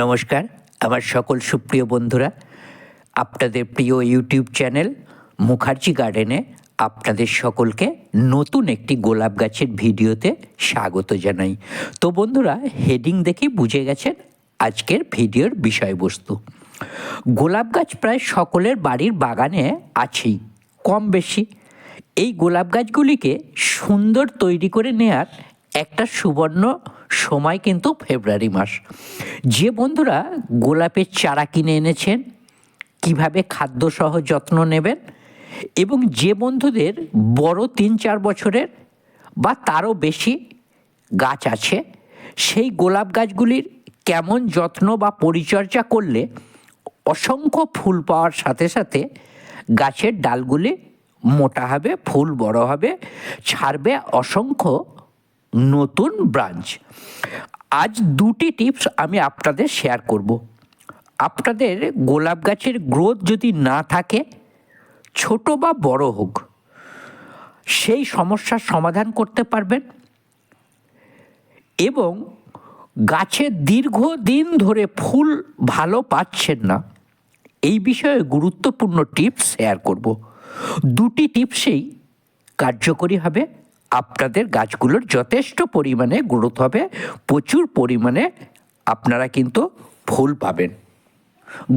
নমস্কার, আমার সকল সুপ্রিয় বন্ধুরা, আপনাদের প্রিয় ইউটিউব চ্যানেল মুখার্জি গার্ডেনে আপনাদের সকলকে নতুন একটি গোলাপ গাছের ভিডিওতে স্বাগত জানাই। তো বন্ধুরা, হেডিং দেখে বুঝে গেছেন আজকের ভিডিওর বিষয়বস্তু। গোলাপ গাছ প্রায় সকলের বাড়ির বাগানে আছেই, কম বেশি। এই গোলাপ গাছগুলিকে সুন্দর তৈরি করে নেয়ার একটা সুবর্ণ সময় কিন্তু ফেব্রুয়ারি মাস। যে বন্ধুরা গোলাপের চারা কিনে এনেছেন, কীভাবে খাদ্যসহ যত্ন নেবেন এবং যে বন্ধুদের বড় তিন চার বছরের বা তারও বেশি গাছ আছে, সেই গোলাপ গাছগুলির কেমন যত্ন বা পরিচর্যা করলে অসংখ্য ফুল পাওয়ার সাথে সাথে গাছের ডালগুলি মোটা হবে, ফুল বড় হবে, ছাড়বে অসংখ্য নতুন ব্রাঞ্চ। আজ দুটি টিপস আমি আপনাদের শেয়ার করব। আপনাদের গোলাপ গাছের গ্রোথ যদি না থাকে, ছোট বা বড় হোক, সেই সমস্যার সমাধান করতে পারবেন এবং গাছে দীর্ঘদিন ধরে ফুল ভালো পাচ্ছেন না, এই বিষয়ে গুরুত্বপূর্ণ টিপস শেয়ার করব। দুটি টিপসেই কার্যকরী হবে। আপনাদের গাছগুলোর যথেষ্ট পরিমাণে গ্রোথ হবে, প্রচুর পরিমাণে আপনারা কিন্তু ফুল পাবেন।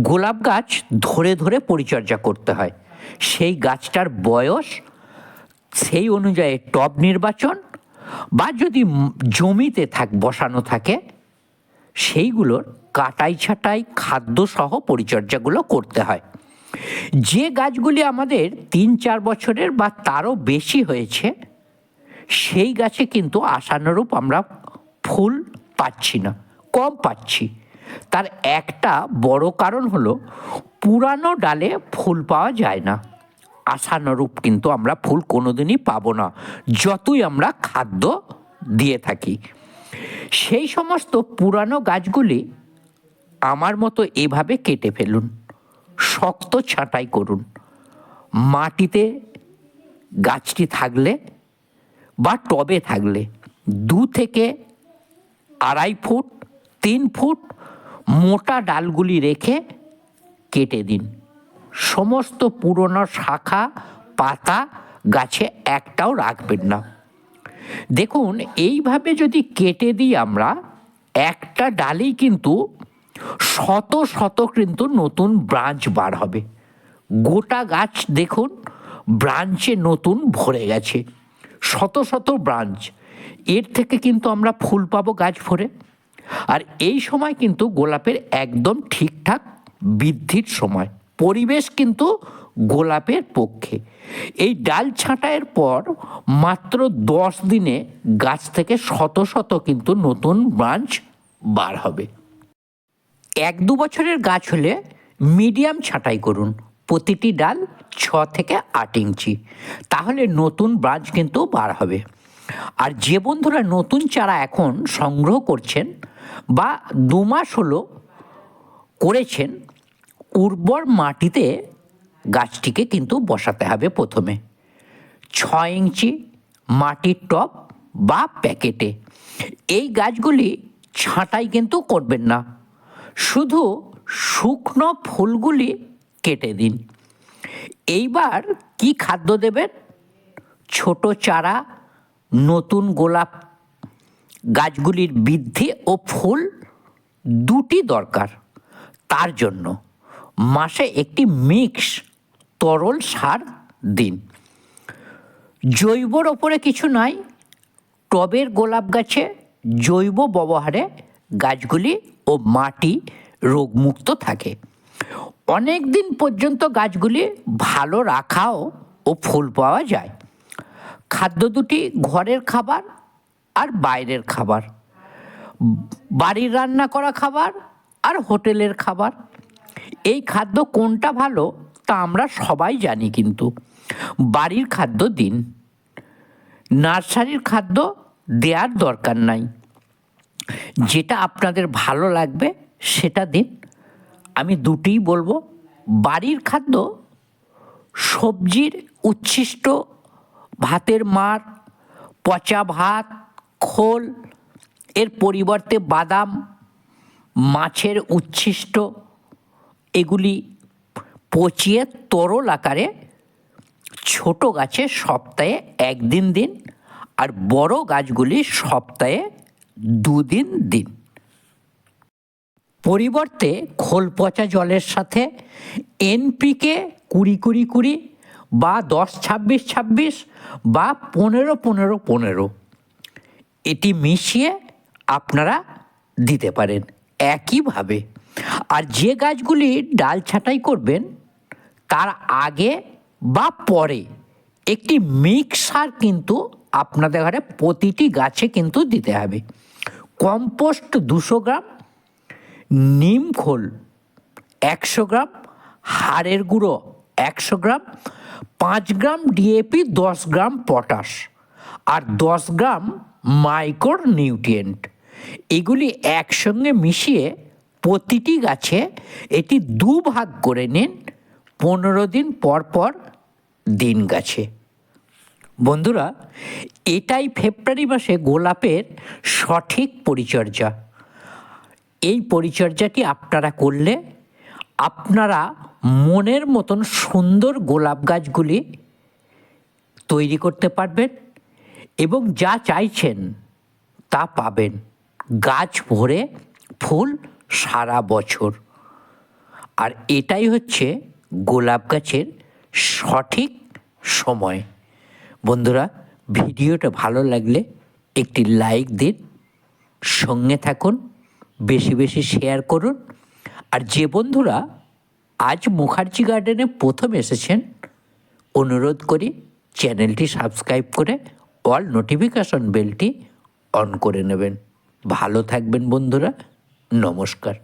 গোলাপ গাছ ধরে ধরে পরিচর্যা করতে হয়। সেই গাছটার বয়স সেই অনুযায়ী টব নির্বাচন বা যদি জমিতে থাক, বসানো থাকে, সেইগুলোর কাটাই ছাটাই খাদ্য সহ পরিচর্যাগুলো করতে হয়। যে গাছগুলি আমাদের তিন চার বছরের বা তারও বেশি হয়েছে সেই গাছে কিন্তু আশানুরূপ আমরা ফুল পাচ্ছি না, কম পাচ্ছি। তার একটা বড় কারণ হলো পুরানো ডালে ফুল পাওয়া যায় না। আশানুরূপ কিন্তু আমরা ফুল কোনোদিনই পাবো না, যতই আমরা খাদ্য দিয়ে থাকি। সেই সমস্ত পুরানো গাছগুলি আমার মতো এভাবে কেটে ফেলুন, শক্ত ছাঁটাই করুন। মাটিতে গাছটি থাকলে বা টবে থাকলে দু থেকে আড়াই ফুট, তিন ফুট মোটা ডালগুলি রেখে কেটে দিন। সমস্ত পুরনো শাখা, পাতা গাছে একটাও রাখবেন না। দেখুন, এইভাবে যদি কেটে দিই আমরা, একটা ডালেই কিন্তু শত শত কিন্তু নতুন ব্রাঞ্চ বার হবে। গোটা গাছ দেখুন, ব্রাঞ্চে নতুন ভরে গেছে। শত শত ব্রাঞ্চ। এর থেকে কিন্তু আমরা ফুল পাবো গাছ ভরে। আর এই সময় কিন্তু গোলাপের একদম ঠিকঠাক বৃদ্ধির সময়। পরিবেশ কিন্তু গোলাপের পক্ষে। এই ডাল ছাঁটাইয়ের পর মাত্র দশ দিনে গাছ থেকে শত শত কিন্তু নতুন ব্রাঞ্চ বার হবে। এক দু বছরের গাছ হলে মিডিয়াম ছাঁটাই করুন। প্রতিটি ডাল ছ থেকে আট ইঞ্চি। তাহলে নতুন ব্রাঞ্চ কিন্তু বার হবে। আর যে বন্ধুরা নতুন চারা এখন সংগ্রহ করছেন বা দু মাস হলো করেছেন, উর্বর মাটিতে গাছটিকে কিন্তু বসাতে হবে প্রথমে। ছ ইঞ্চি মাটির টপ বা প্যাকেটে। এই গাছগুলি ছাঁটাই কিন্তু করবেন না। শুধু শুকনো ফুলগুলি কেটে দিন। এইবার কি খাদ্য দেবেন? ছোট চারা, নতুন গোলাপ, গাছগুলির বৃদ্ধি ও ফুল দুটি দরকার। তার জন্য মাসে একটি মিক্স তরল সার দিন। জৈবর ওপরে কিছু নাই, টবের গোলাপ গাছে জৈব ব্যবহারে গাছগুলি ও মাটি রোগমুক্ত থাকে। অনেক দিন পর্যন্ত গাছগুলি ভালো রাখাও ও ফুল পাওয়া যায়। খাদ্য দুটি ঘরের খাবার আর বাইরের খাবার। বাড়ির রান্না করা খাবার আর হোটেলের খাবার। এই খাদ্য কোনটা ভালো তা আমরা সবাই জানি কিন্তু। বাড়ির খাদ্য দিন। নার্সারির খাদ্য দেওয়ার দরকার নাই। যেটা আপনাদের ভালো লাগবে সেটা দিন। আমি দুটিই বলব। বাড়ির খাদ্য, সবজির উচ্ছিষ্ট ভাতের মার, পচা ভাত, খোল, এর পরিবর্তে বাদাম, মাছের উচ্ছিষ্ট, এগুলি পচিয়ে তরল আকারে ছোট গাছে সপ্তাহে একদিন দিন, আর বড় গাছগুলি সপ্তাহে দুদিন দিন। পরিবর্তে খোল পচা জলের সাথে এনপিকে কুড়ি কুড়ি কুড়ি বা দশ ছাব্বিশ ছাব্বিশ বা পনেরো পনেরো পনেরো। এটি মিশিয়ে আপনারা দিতে পারেন একইভাবে। আর যে গাছগুলি ডাল ছাঁটাই করবেন, তার আগে বা পরে একটি মিক্সার কিন্তু আপনাদের ঘরে প্রতিটি গাছে কিন্তু দিতে হবে। কম্পোস্ট দুশো গ্রাম নিম খোল একশো গ্রাম, হাড়ের গুঁড়ো একশো গ্রাম, পাঁচ গ্রাম ডিএপি দশ গ্রাম পটাশ আর দশ গ্রাম মাইক্রো নিউট্রিয়েন্ট। এগুলি একসঙ্গে মিশিয়ে প্রতিটি গাছে এটি দু ভাগ করে নিন পনেরো দিন পর পর দিন গাছে। বন্ধুরা, এটাই ফেব্রুয়ারি মাসে গোলাপের সঠিক পরিচর্যা। এই পরিচর্যাটি আপনারা করলে আপনারা মনের মতন সুন্দর গোলাপ গাছগুলি তৈরি করতে পারবেন এবং যা চাইছেন তা পাবেন। গাছ ভরে ফুল সারা বছর। আর এটাই হচ্ছে গোলাপ গাছের সঠিক সময়। বন্ধুরা, ভিডিওটা ভালো লাগলে একটি লাইক দিন, সঙ্গে থাকুন। বেশি বেশি শেয়ার করুন। আর যে বন্ধুরা আজ মুখার্জি গার্ডেনে প্রথম এসেছেন, অনুরোধ করি চ্যানেলটি সাবস্ক্রাইব করে অল নোটিফিকেশন বেলটি অন করে নেবেন। ভালো থাকবেন বন্ধুরা, নমস্কার।